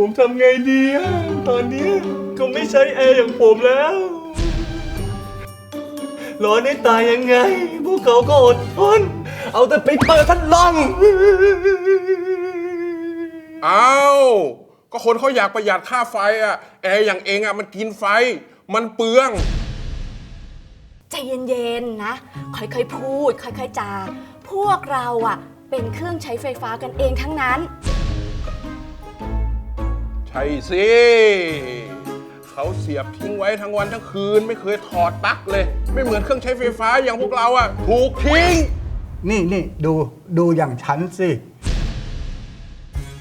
ผมทำไงดีอะตอนเนี้ยก็ไม่ใช่แอร์อย่างผมแล้ว ร้อนให้ตายยังไง พวกเขาก็อดทน เอาแต่ไปเปิดพัดลมอ้าวก็คนเขาอยากประหยัดค่าไฟอะ แอร์อย่างเองอะมันกินไฟ มันเปลือง ใจเย็นๆนะ ค่อยๆพูด ค่อยๆจา พวกเราอะเป็นเครื่องใช้ไฟฟ้ากันเองทั้งนั้น ใช่สิเขาเสียบทิ้งไว้ทั้งวันทั้งคืน ไม่เคยถอดปลั๊กเลย ไม่เหมือนเครื่องใช้ไฟฟ้าอย่างพวกเราอะถูกทิ้ง นี่นี่ดูดูอย่างฉันสิ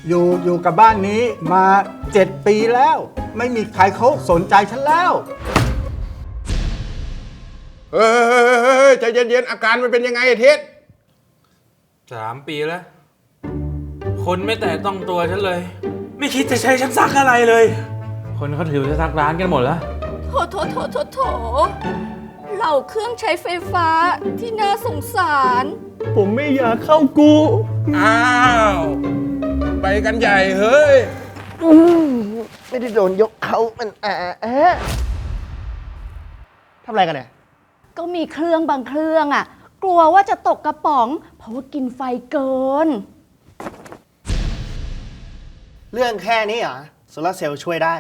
อยู่อยู่กับบ้านนี้มาเจ็ดปีแล้ว ไม่มีใครเขาสนใจฉันแล้ว เฮ้ยใจเย็นๆอาการมันเป็นยังไงไอ้เทศสามปีแล้ว คนไม่แต่ต้องตัวฉันเลย ไม่คิดจะใช้ฉันซักอะไรเลย คนเขาถือจะซักร้านกันหมดแล้วโถโถโถโถโถเหล่าเครื่องใช้ไฟฟ้าที่น่าสงสาร ผมไม่อยากเข้ากู อ้าว ไปกันใหญ่เฮ้ย ไม่ได้โดนยกเขามันแอะแอะทำอะไรกันเนี่ย ก็มีเครื่องบางเครื่องอะกลัวว่าจะตกกระป๋อง เพราะว่ากินไฟเกิน เรื่องแค่นี้เหรอโซลาร์เซลล์ช่วยได้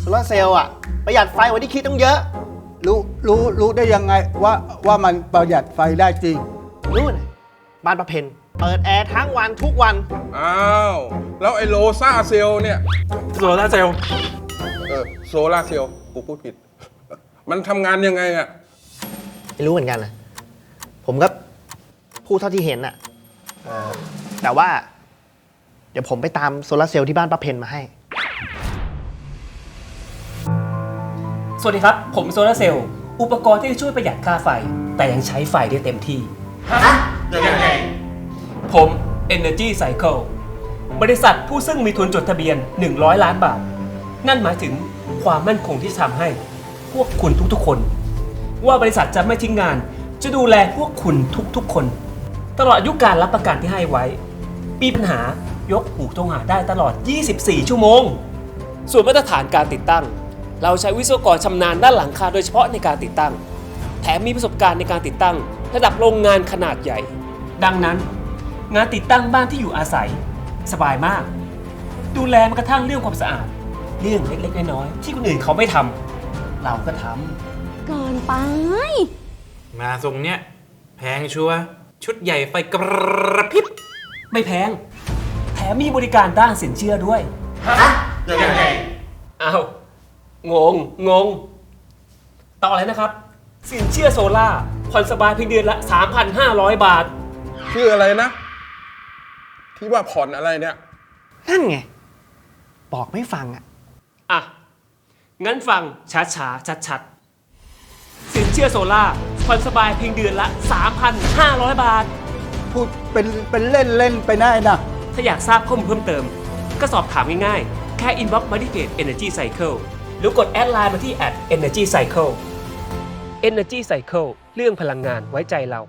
โซลาร์เซลล์อะ ประหยัดไฟกว่าที่คิดต้องเยอะ รู้รู้รู้ได้ยังไงว่าว่ามันประหยัดไฟได้จริง นู่นบ้านประเพณเปิดแอร์ทั้งวันทุกวัน อ้าว แล้วไอ้โลซาเซลล์เนี่ย โซล่าร์เซลล์เออโซลาเซลล์กูพูดผิด มันทำงานยังไงอะ ไม่รู้เหมือนกันนะผมก็พูดเท่าที่เห็นอะเออแต่ว่า เดี๋ยวผมไปตามโซลาร์เซลล์ที่บ้านป้าเพนมาให้ สวัสดีครับ ผมโซลาร์เซลล์อุปกรณ์ที่จะช่วยประหยัดค่าไฟ แต่ยังใช้ไฟได้เต็มที่ผม Energy Cycle บริษัทผู้ซึ่งมีทุนจดทะเบียน 100 ล้านบาท นั่นหมายถึงความมั่นคงที่จะทำให้ พวกคุณทุกๆคน ว่าบริษัทจะไม่ทิ้งงาน จะดูแลพวกคุณทุกๆคน ตลอดอายุการรับประกันที่ให้ไว้ มีปัญหา ยกหูต้องหาได้ตลอด 24 ชั่วโมง ส่วนมาตรฐานการติดตั้ง เราใช้วิศวกรชำนาญด้านหลังคาโดยเฉพาะในการติดตั้ง แถมมีประสบการณ์ในการติดตั้ง ระดับโรงงานขนาดใหญ่ ดังนั้น งานติดตั้งบ้านที่อยู่อาศัย สบายมาก ดูแลแม้กระทั่งเรื่องความสะอาด เรื่องเล็กๆน้อยๆที่คนอื่นเขาไม่ทำเราก็ทำเกินไป มาทรงเนี้ยแพงชัวร์ชุดใหญ่ไฟกระพริบไม่แพงแถ มมีบริการด้านสินเชื่อด้วยยังไง อ้าว งง งง ต่อเลยนะครับ สินเชื่อโซล่าร์ผ่อนสบายเพียงเดือนละ 3,500 บาท ชื่ออะไรนะ ที่ว่าผ่อนอะไรเนี่ย นั่นไง บอกไม่ฟังอะอะ งั้นฟังช้าช้าชัดชัดๆ สินเชื่อโซล่าร์ผ่อนสบายเพียงเดือนละ 3,500 บาท พูดเป็นเป็นเล่นเล่นไปได้นะ ถ้าอยากทราบข้อมูลเพิ่มเติม ก็สอบถามง่ายๆ แค่ inbox มาที่เพจ Energy Cycle หรือกดแอดไลน์มาที่ energy cycle energy cycle เรื่องพลังงานไว้ใจเรา